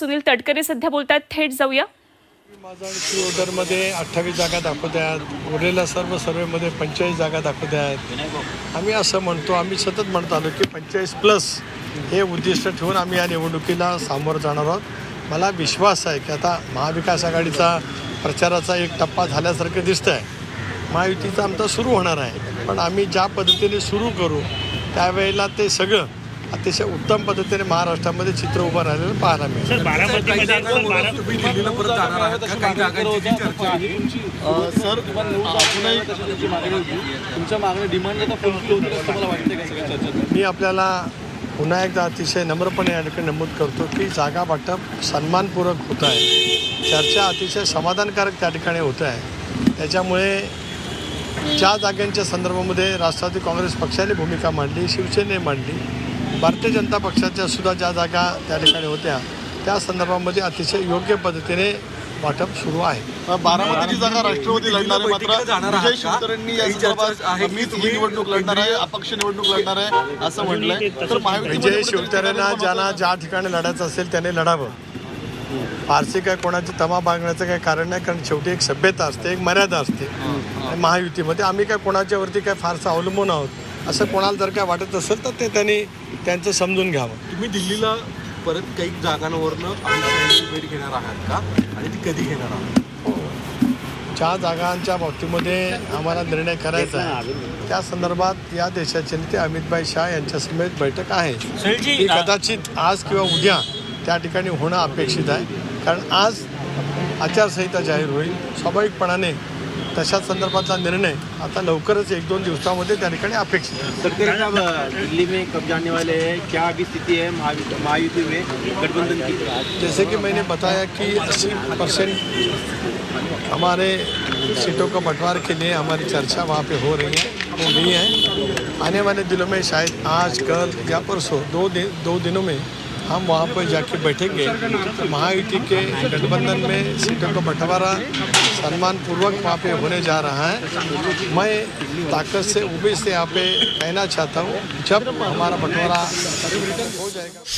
सुनील तटकरे सध्या बोलतात थेट जाऊया. माझा शिवदरमध्ये अठ्ठावीस जागा दाखवत्या आहेत. उरलेल्या सर्व सर्वेमध्ये पंचेचाळीस जागा दाखवत्या आहेत. आम्ही असं म्हणतो आम्ही सतत म्हणत आलो की पंचेचाळीस प्लस हे उद्दिष्ट ठेवून आम्ही या निवडणुकीला सामोरं जाणार आहोत. मला विश्वास आहे की आता महाविकास आघाडीचा प्रचाराचा एक टप्पा झाल्यासारखं दिसतं आहे महायुतीचा आमचा सुरू होणार आहे. पण आम्ही ज्या पद्धतीने सुरू करू त्यावेळेला ते सगळं अतिशय उत्तम पद्धतीने महाराष्ट्रामध्ये चित्र उभं राहिलेलं पाहायला मिळेल. सर तुमच्या मागणी डिमांड मी आपल्याला पुन्हा एकदा अतिशय नम्रपणे या ठिकाणी नमूद करतो की जागा वाटप सन्मानपूर्वक होत आहे. चर्चा अतिशय समाधानकारक त्या ठिकाणी होत आहे. त्याच्यामुळे ज्या जागांच्या संदर्भामध्ये राष्ट्रवादी काँग्रेस पक्षाने भूमिका मांडली शिवसेनेने मांडली भारतीय जनता पक्षाच्या सुद्धा ज्या जागा त्या ठिकाणी होत्या त्या संदर्भामध्ये अतिशय योग्य पद्धतीने वाटप सुरू आहे. बारामतीची जागा राष्ट्रवादी लढणार आहे मात्र विजय का? शिवतरेंनी या संदर्भात मीच ही तुम्ही निवडणूक लढणार आहे अपक्ष निवडणूक लढणार आहे असं म्हटलंय तर महायुतीमध्ये विजय त्यांना ज्यांना ज्या ठिकाणी लढायचं असेल त्याने लढावं. फारसी काय कोणाची तमा बागण्याचं काही कारण नाही कारण शेवटी एक सभ्यता असते एक मर्यादा असते. महायुतीमध्ये आम्ही काय कोणाच्यावरती काय फारसं अवलंबून आहोत? असं कोणाला जर काय वाटत असेल तर ते त्यांनी त्यांचं समजून घ्यावं. तुम्ही दिल्लीला परत काही जागांवरनं भेट घेणार आहात का? आणि ती कधी घेणार आहात? ज्या जागांच्या बाबतीमध्ये आम्हाला निर्णय करायचा आहे त्या संदर्भात या देशाचे नेते अमितभाई शहा यांच्या समेत बैठक आहे. ही कदाचित आज किंवा उद्या त्या ठिकाणी होणं अपेक्षित आहे. कारण आज आचारसंहिता जाहीर होईल. स्वाभाविकपणाने तशा संदर्भातला निर्णय आता लवकरच एक दोन दिवसामध्ये त्या ठिकाणी अपेक्षित साहब दिल्ली में कब जाने वाले हैं? क्या अभी स्थिति है महायुति में? गठबंधन की जैसे कि मैंने बताया कि 80 परसेंट हमारे सीटों का बंटवार के लिए हमारी चर्चा वहाँ पे हो रही है हो रही है। आने वाले दिनों में शायद आज कल या परसों दो दिन दो दिनों में हम वहाँ पर जाके बैठेंगे। तो महायुति के गठबंधन में सीटों का बंटवारा सम्मानपूर्वक वहाँ पे होने जा रहा है। मैं ताकत से उम्मीद से यहाँ पे कहना चाहता हूँ जब हमारा बंटवारा हो जाएगा।